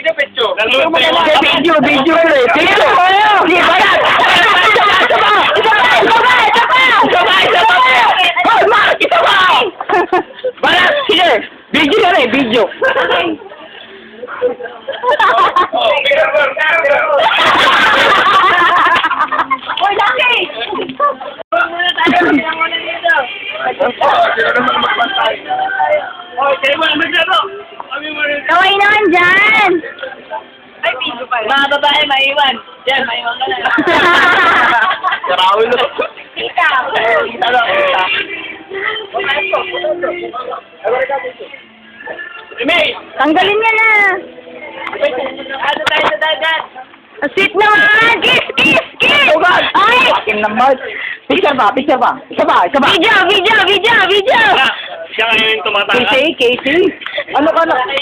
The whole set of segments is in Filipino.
video. Video na lang. Video, video ko eh. Sige. Video na rin, video. Oh. Hoy, Lucky! Muna tayo, bilang mo na dito. Oh, sino naman magbantay? Oh, kayo mo naman dyan, oh. Kami mo rin. Kaway naman dyan! Mga babae, maiwan. Diyan, maiwan ka na. Sarawin na. Kita. Kita lang, kita. Tanggalin niya na. Ano tayo sa dagat? Sweet naman! Kiss, kiss, kiss! Oh God! Ay! Akin naman. Picture ba? Picture ba? Isa ba? Isa ba? Video, video, video, video! Ah, siya ngayon yung tumatanga. Casey, Casey. Ano ka na? Ano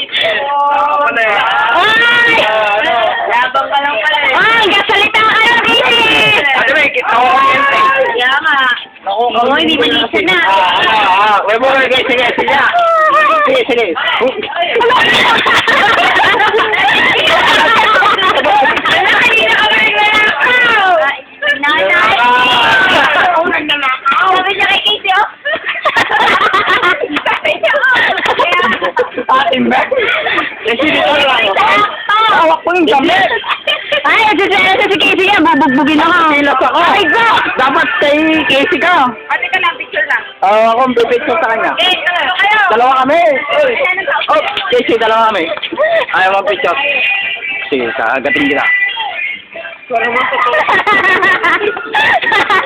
na yan? Ay! ano? Yabang ka lang pala eh. Ay, kasalita ka lang, Casey! Ano ba, ikit ako kuryente. Kaya nga. Ako, Oo, hindi malisan na. Ah, ah, ah. Wait mo, sige, sige, sige. Sige, sige. Ano, kanina ka ba nagnanakaw? Nanay! Ako nagnanakaw. Sabi niya kay Casey, oh. Sabi niya, oh. Atin ba? Kasi dito lang. Hawak ko yung damit. Ay, nagsiselos si Casey yan. Bubugbugin ako. Silas ako. Ay, ko! Dapat kay Casey ka. Ate ka lang, picture lang. Oo, ako ang pipicture sa kanya. Okay, ano kayo? Dalawa kami. Oh, Casey, dalawa kami. Ayaw mo picture. Sige, kagating kita.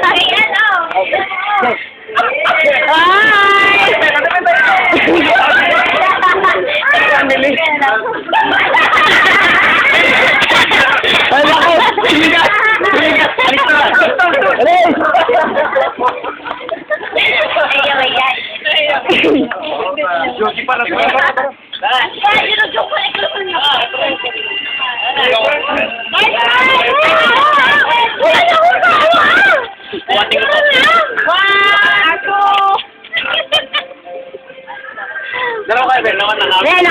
Ay, ano? Family. Ay, naku! Sumigat! Sumigat! Alis na! Alis! Ayaw, ayan. Joji pa na Ay, sinusok ko, ikaw na. Ay, ay! Wala na akong tawa! Buhatin ko to. Wow! Ako! Dalawa kayo. Naman na